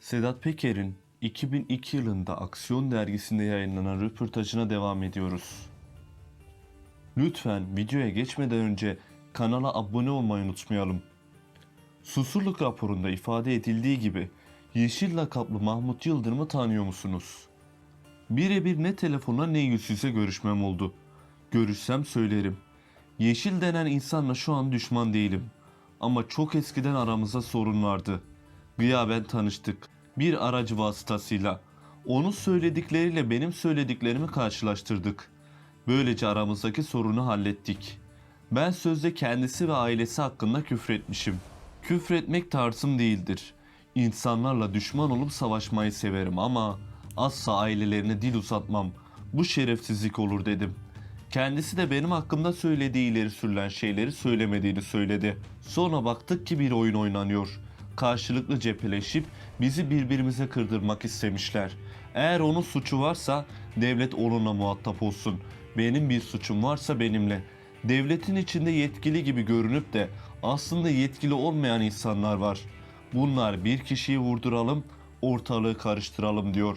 Sedat Peker'in 2002 yılında Aksiyon dergisinde yayınlanan röportajına devam ediyoruz. Lütfen videoya geçmeden önce kanala abone olmayı unutmayalım. Susurluk raporunda ifade edildiği gibi Yeşil lakaplı Mahmut Yıldırım'ı tanıyor musunuz? Birebir ne telefonla ne yüz yüze görüşmem oldu. Görüşsem söylerim. Yeşil denen insanla şu an düşman değilim. Ama çok eskiden aramızda sorun vardı. Gıyaben tanıştık. Bir aracı vasıtasıyla. Onun söyledikleriyle benim söylediklerimi karşılaştırdık. Böylece aramızdaki sorunu hallettik. Ben sözde kendisi ve ailesi hakkında küfretmişim. Küfretmek tarzım değildir. İnsanlarla düşman olup savaşmayı severim ama asla ailelerine dil uzatmam. Bu şerefsizlik olur dedim. Kendisi de benim hakkımda söylediği ileri sürülen şeyleri söylemediğini söyledi. Sonra baktık ki bir oyun oynanıyor. Karşılıklı cepheleşip bizi birbirimize kırdırmak istemişler. Eğer onun suçu varsa devlet onunla muhatap olsun. Benim bir suçum varsa benimle. Devletin içinde yetkili gibi görünüp de aslında yetkili olmayan insanlar var. Bunlar bir kişiyi vurduralım, ortalığı karıştıralım diyor.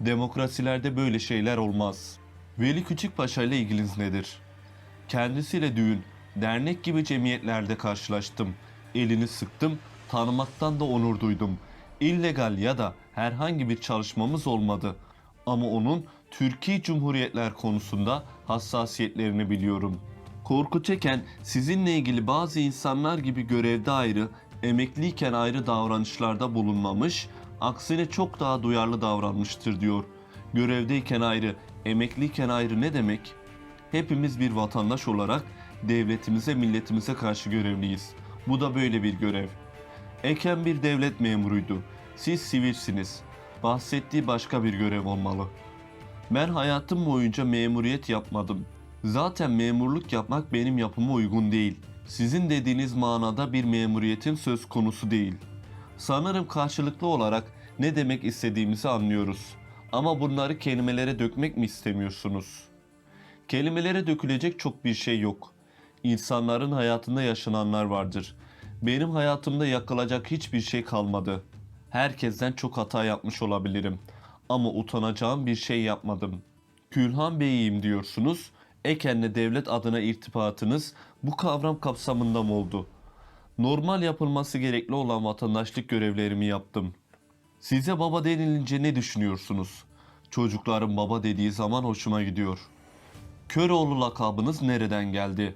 Demokrasilerde böyle şeyler olmaz. Veli Küçükpaşa ile ilginiz nedir? Kendisiyle düğün, dernek gibi cemiyetlerde karşılaştım. Elini sıktım, tanımaktan da onur duydum. İllegal ya da herhangi bir çalışmamız olmadı. Ama onun Türkiye Cumhuriyetler konusunda hassasiyetlerini biliyorum. Korku çeken sizinle ilgili bazı insanlar gibi görevde ayrı, emekliyken ayrı davranışlarda bulunmamış, aksine çok daha duyarlı davranmıştır diyor. Görevdeyken ayrı, emekliyken ayrı ne demek? Hepimiz bir vatandaş olarak devletimize, milletimize karşı görevliyiz. Bu da böyle bir görev. Eken bir devlet memuruydu. Siz sivilsiniz. Bahsettiği başka bir görev olmalı. Ben hayatım boyunca memuriyet yapmadım. Zaten memurluk yapmak benim yapıma uygun değil. Sizin dediğiniz manada bir memuriyetin söz konusu değil. Sanırım karşılıklı olarak ne demek istediğimizi anlıyoruz. Ama bunları kelimelere dökmek mi istemiyorsunuz? Kelimelere dökülecek çok bir şey yok. İnsanların hayatında yaşananlar vardır. Benim hayatımda yakılacak hiçbir şey kalmadı. Herkesten çok hata yapmış olabilirim. Ama utanacağım bir şey yapmadım. Külhan Bey'iyim diyorsunuz. Eken'le devlet adına irtibatınız bu kavram kapsamında mı oldu? Normal yapılması gerekli olan vatandaşlık görevlerimi yaptım. Size baba denilince ne düşünüyorsunuz? Çocukların baba dediği zaman hoşuma gidiyor. Köroğlu lakabınız nereden geldi?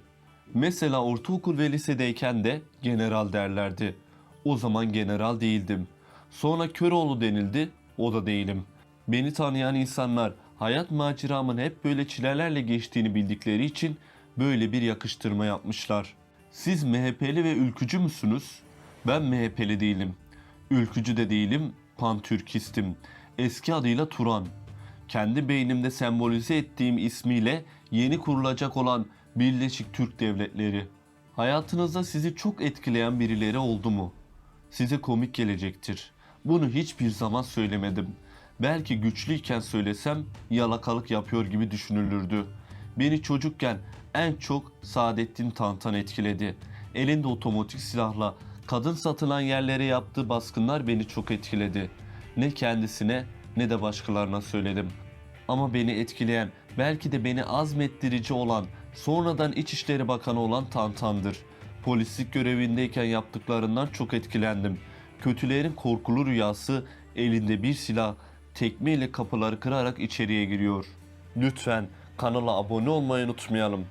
Mesela ortaokul ve lisedeyken de general derlerdi. O zaman general değildim. Sonra Köroğlu denildi, o da değilim. Beni tanıyan insanlar hayat maceramın hep böyle çilelerle geçtiğini bildikleri için böyle bir yakıştırma yapmışlar. Siz MHP'li ve ülkücü müsünüz? Ben MHP'li değilim. Ülkücü de değilim, pantürkistim. Eski adıyla Turan. Kendi beynimde sembolize ettiğim ismiyle yeni kurulacak olan Birleşik Türk Devletleri. Hayatınızda sizi çok etkileyen birileri oldu mu? Size komik gelecektir. Bunu hiçbir zaman söylemedim. Belki güçlüyken söylesem yalakalık yapıyor gibi düşünülürdü. Beni çocukken en çok Saadettin Tantan etkiledi. Elinde otomatik silahla kadın satılan yerlere yaptığı baskınlar beni çok etkiledi. Ne kendisine ne de başkalarına söyledim. Ama beni etkileyen, belki de beni azmettirici olan, sonradan İçişleri Bakanı olan Tantan'dır. Polislik görevindeyken yaptıklarından çok etkilendim. Kötülerin korkulu rüyası elinde bir silah tekmeyle kapıları kırarak içeriye giriyor. Lütfen kanala abone olmayı unutmayalım.